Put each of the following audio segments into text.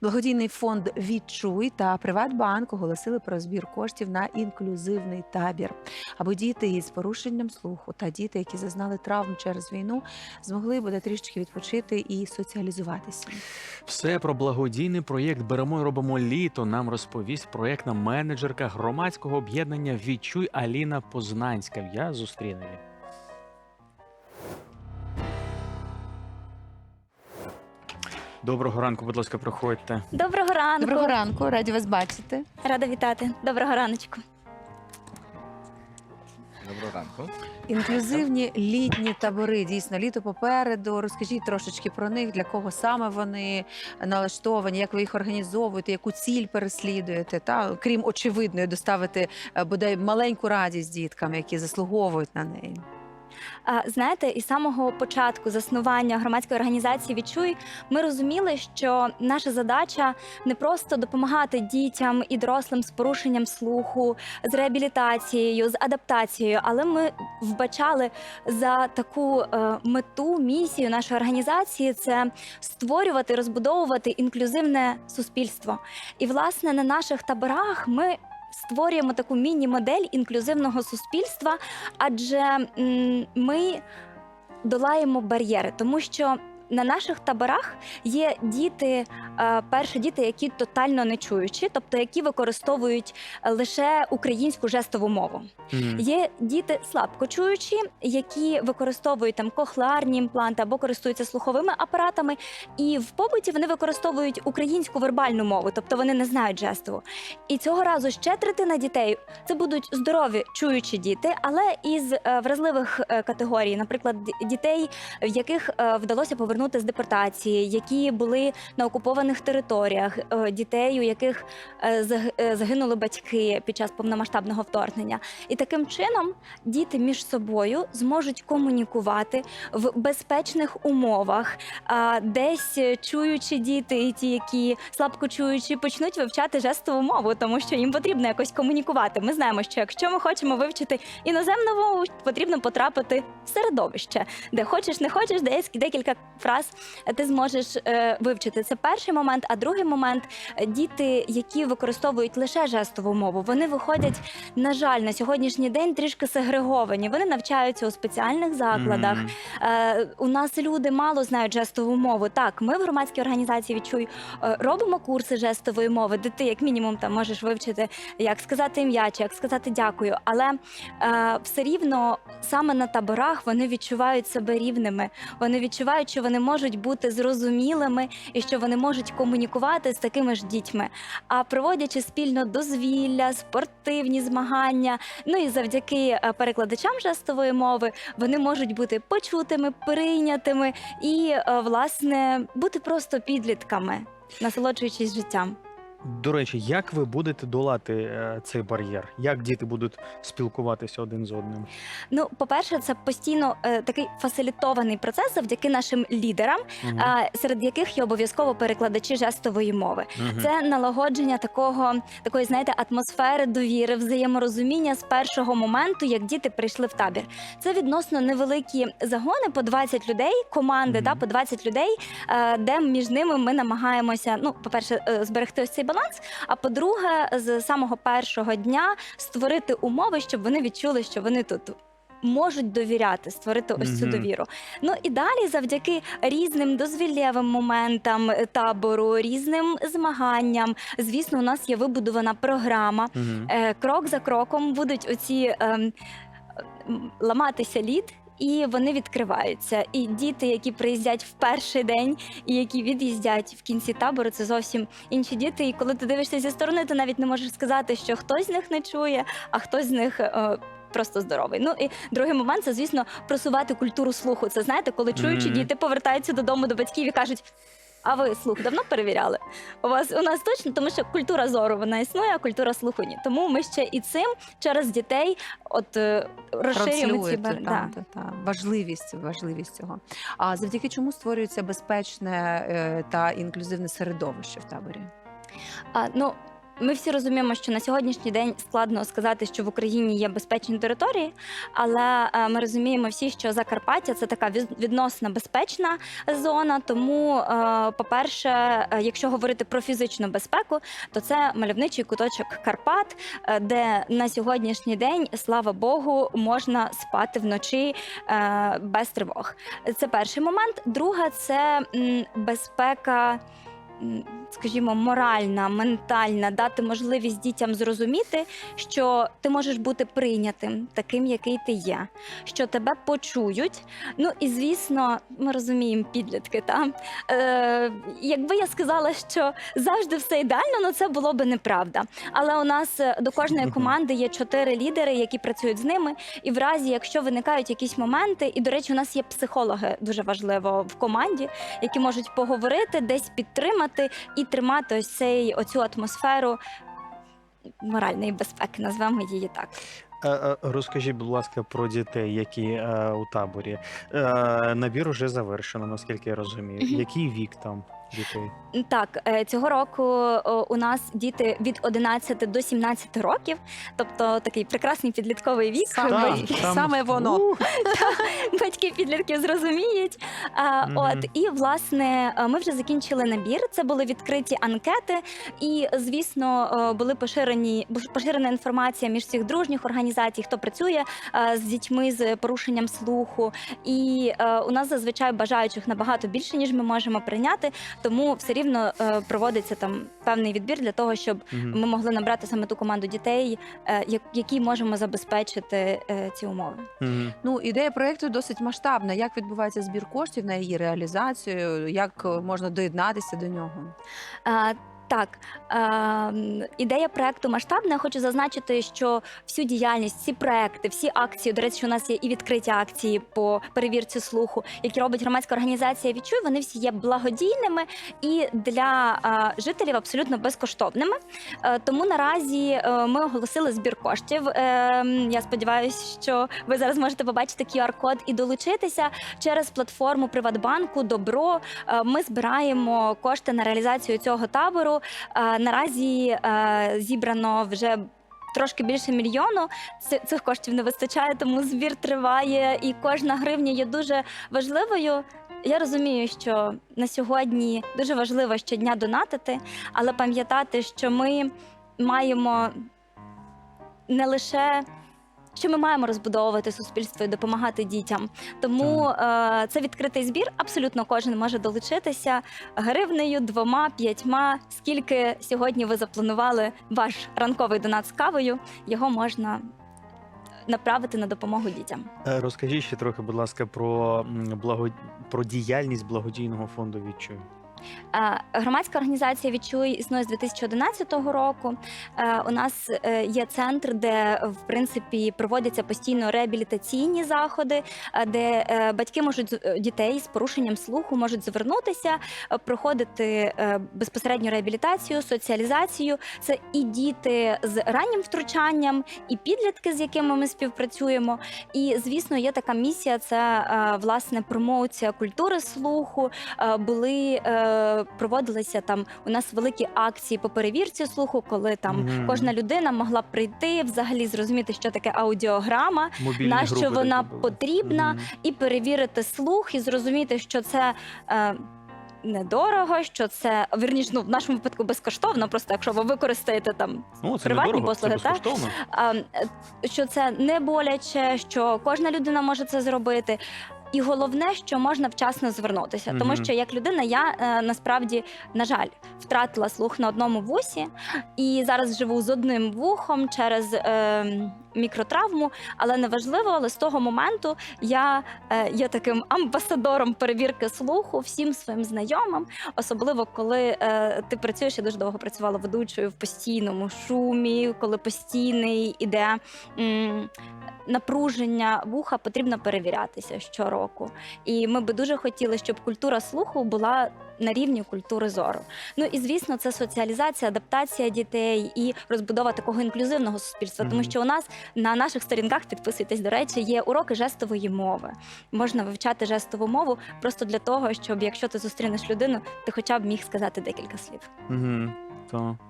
Благодійний фонд Відчуй та Приватбанк оголосили про збір коштів на інклюзивний табір, аби діти із порушенням слуху та діти, які зазнали травм через війну, змогли буде трішки відпочити і соціалізуватися. Все про благодійний проєкт Беремо і робимо літо. Нам розповість проєктна менеджерка громадського об'єднання Відчуй Аліна Познанська. Я зустріну Доброго ранку, будь ласка, проходьте. Доброго ранку. Доброго ранку, раді вас бачити. Рада вітати. Доброго раночку. Доброго ранку. Інклюзивні літні табори. Дійсно, літо попереду. Розкажіть трошечки про них, для кого саме вони налаштовані, як ви їх організовуєте, яку ціль переслідуєте, та крім очевидної, доставити е, бодай маленьку радість діткам, які заслуговують на неї. Знаєте, із самого початку заснування громадської організації Відчуй ми розуміли, що наша задача не просто допомагати дітям і дорослим з порушенням слуху, з реабілітацією, з адаптацією, але ми вбачали за таку е, мету, місію нашої організації це створювати, розбудовувати інклюзивне суспільство. І власне на наших таборах ми. Створюємо таку міні-модель інклюзивного суспільства, адже ми долаємо бар'єри, тому що на наших таборах є діти, е, перші діти, які тотально не чуючі, тобто які використовують е, лише українську жестову мову. Мгм. Є діти слабкочуючі, які використовують там кохлеарні імпланти або користуються слуховими апаратами, і в побуті вони використовують українську вербальну мову, тобто вони не знають жестову. І цього разу ще третина дітей це будуть здорові чуючі діти, але із е, вразливих категорій, наприклад, дітей, в яких вдалося повернути з депортації, які були на окупованих територіях, е, дітей, у яких е, заг- е, загинули батьки під час повномасштабного вторгнення. І таким чином діти між собою зможуть комунікувати в безпечних умовах. Десь чуючі діти, ті, які слабко чуючі, почнуть вивчати жестову мову, тому що їм потрібно якось комунікувати. Ми знаємо, що якщо ми хочемо вивчити іноземну мову, потрібно потрапити в середовище, де хочеш, не хочеш, десь декілька фраз ти зможеш е, вивчити. Це перший момент. А другий момент е, діти, які використовують лише жестову мову, вони виходять, на жаль, на сьогоднішній день трішки сегреговані. Вони навчаються у спеціальних закладах. Мгм. Е, у нас люди мало знають жестову мову. Так, ми в громадській організації відчуй робимо курси жестової мови, де ти як мінімум там можеш вивчити, як сказати ім'я чи як сказати дякую. Але все рівно саме на таборах вони відчувають себе рівними. Вони відчувають, що вони можуть бути зрозумілими і що вони можуть комунікувати з такими ж дітьми. А проводячи спільно дозвілля, спортивні змагання, ну і завдяки е, перекладачам жестової мови, вони можуть бути почутими, прийнятими і, е, власне, бути просто підлітками, насолоджуючись життям. До речі, як ви будете долати е, цей бар'єр? Як діти будуть спілкуватися один з одним? Ну, по-перше, це постійно е, такий фасилітований процес завдяки нашим лідерам, Мгм. е, серед яких є обов'язково перекладачі жестової мови. Мгм. Це налагодження такого такої, знаєте, атмосфери довіри, взаєморозуміння з першого моменту, як діти прийшли в табір. Це відносно невеликі загони по 20 людей, команди, Мгм. да, по 20 людей, е, де між ними ми намагаємося, ну, по-перше, е, зберегти ось цей баланс. А по-друге, з самого першого дня створити умови, щоб вони відчули, що вони тут. Можуть довіряти, створити ось цю Мгм. довіру. Ну і далі, завдяки різним дозвіллєвим моментам е, табору, різним змаганням. Звісно, у нас є вибудована програма. Мгм. Е, Крок за кроком будуть оці м, ламатися лід. І вони відкриваються. І діти, які приїздять в перший день, і які від'їздять в кінці табору, це зовсім інші діти. І коли ти дивишся зі сторони, ти навіть не можеш сказати, що хтось з них не чує, а хтось з них. е, Просто здоровий. Ну і другий момент це, звісно, просувати культуру слуху. Це знаєте, коли чуючі Мгм. діти повертаються додому до батьків і кажуть: а ви слух давно перевіряли? У вас у нас точно, тому що культура зору вона існує, а культура слуху ні. Тому ми ще і цим через дітей от е, розширюємо ці Транслюєте, та, да. та, та. важливість, важливість цього. А завдяки чому створюється безпечне е, та інклюзивне середовище в таборі? А, ну, Ми всі розуміємо, що на сьогоднішній день складно сказати, що в Україні є безпечні території, але е, ми розуміємо всі, що Закарпаття це така відносно безпечна зона. Тому, е, по-перше, е, якщо говорити про фізичну безпеку, то це мальовничий куточок Карпат, де на сьогоднішній день, слава Богу, можна спати вночі без тривог. Це перший момент. Друга це безпека. Скажімо, моральна, ментальна, дати можливість дітям зрозуміти, що ти можеш бути прийнятим таким, який ти є, що тебе почують. Ну і звісно, ми розуміємо підлітки. Та? Е, якби я сказала, що завжди все ідеально, ну це було би неправда. Але у нас е, до кожної команди є чотири лідери, які працюють з ними. І в разі, якщо виникають якісь моменти, і до речі, у нас є психологи дуже важливо в команді, які можуть поговорити, десь підтримати і тримати ось цей оцю атмосферу моральної безпеки, назвемо її так. Е, е, Розкажіть, будь ласка, про дітей, які е, у таборі. Е, Набір уже завершено, наскільки я розумію. Який вік там дітей? Так, е, цього року у нас діти від 11 до 17 років, тобто такий прекрасний підлітковий вік. Саме, там- саме воно. Батьки підлітків зрозуміють. А, Мгм. От і власне е, ми вже закінчили набір. Це були відкриті анкети, і звісно, були поширені поширена інформація між всіх дружніх організацій, хто працює е, з дітьми з порушенням слуху. І у нас зазвичай бажаючих набагато більше ніж ми можемо прийняти. Тому все рівно е, проводиться там певний відбір для того, щоб мгм. ми могли набрати саме ту команду дітей, е, як- які можемо забезпечити е, ці умови. Мгм. Ну, ідея проекту досить масштабна. Як відбувається збір коштів на її реалізацію? Як е, можна доєднатися до нього? А, Так, е, ідея проекту масштабна. Я хочу зазначити, що всю діяльність, всі проекти, всі акції, до речі, у нас є і відкриті акції по перевірці слуху, які робить громадська організація Відчуй. Вони всі є благодійними і для е, жителів абсолютно безкоштовними. Е, Тому наразі е, ми оголосили збір коштів. Е, Я сподіваюся, що ви зараз можете побачити QR-код і долучитися через платформу Приватбанку Добро. Е, Ми збираємо кошти на реалізацію цього табору. Е, Наразі е, зібрано вже. Трошки більше мільйону цих коштів не вистачає, тому збір триває, і кожна гривня є дуже важливою. Я розумію, що на сьогодні дуже важливо щодня донатити, але пам'ятати, що ми маємо не лише що ми маємо розбудовувати суспільство і допомагати дітям. Тому е, це відкритий збір. Абсолютно кожен може долучитися гривнею, двома, п'ятьма. Скільки сьогодні ви запланували ваш ранковий донат з кавою, його можна направити на допомогу дітям. Е, Розкажіть ще трохи, будь ласка, про благо... про діяльність благодійного фонду «Відчуй». Е, Громадська організація Відчуй існує з 2011 року. Е, У нас е, є центр, де в принципі проводяться постійно реабілітаційні заходи, де батьки можуть дітей з порушенням слуху можуть звернутися, проходити безпосередньо реабілітацію, соціалізацію. Це і діти з раннім втручанням, і підлітки, з якими ми співпрацюємо. І звісно, є така місія: це власне промоція культури слуху. Були е, проводилися там у нас великі акції по перевірці слуху, коли там Мгм. кожна людина могла прийти, взагалі зрозуміти, що таке аудіограма, Мобільні на що групи вона такі були. потрібна, Мгм. і перевірити слух, і зрозуміти, що це. Е, Недорого, що це вірніш, ну в нашому випадку безкоштовно. Просто якщо ви використаєте там Ну, це приватні недорого, послуги, це так? безкоштовно. а, е, що це не боляче, що кожна людина може це зробити. І головне, що можна вчасно звернутися, тому Мгм. що як людина, я е, насправді на жаль втратила слух на одному вусі, і зараз живу з одним вухом через е, мікротравму. Але неважливо, але з того моменту я е, є таким амбасадором перевірки слуху всім своїм знайомим, особливо коли е, ти працюєш. Я дуже довго працювала ведучою в постійному шумі, коли постійний іде. Напруження вуха потрібно перевірятися щороку, і ми би дуже хотіли, щоб культура слуху була на рівні культури зору. Ну і звісно, це соціалізація, адаптація дітей і розбудова такого інклюзивного суспільства. Тому що у нас на наших сторінках підписуйтесь, до речі, є уроки жестової мови. Можна вивчати жестову мову просто для того, щоб якщо ти зустрінеш людину, ти хоча б міг сказати декілька слів. Угу. То.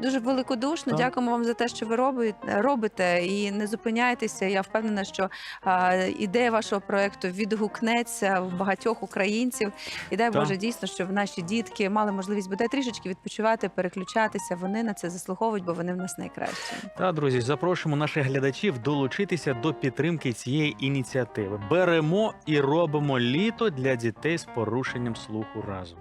Дуже великодушно. Так. Дякуємо вам за те, що ви робите, робите і не зупиняйтеся. Я впевнена, що а, ідея вашого проекту відгукнеться в багатьох українців. І дай Так. Боже, дійсно, щоб наші дітки мали можливість бодай трішечки відпочивати, переключатися. Вони на це заслуговують, бо вони в нас найкращі. Та друзі, запрошуємо наших глядачів долучитися до підтримки цієї ініціативи. Беремо і робимо літо для дітей з порушенням слуху разом.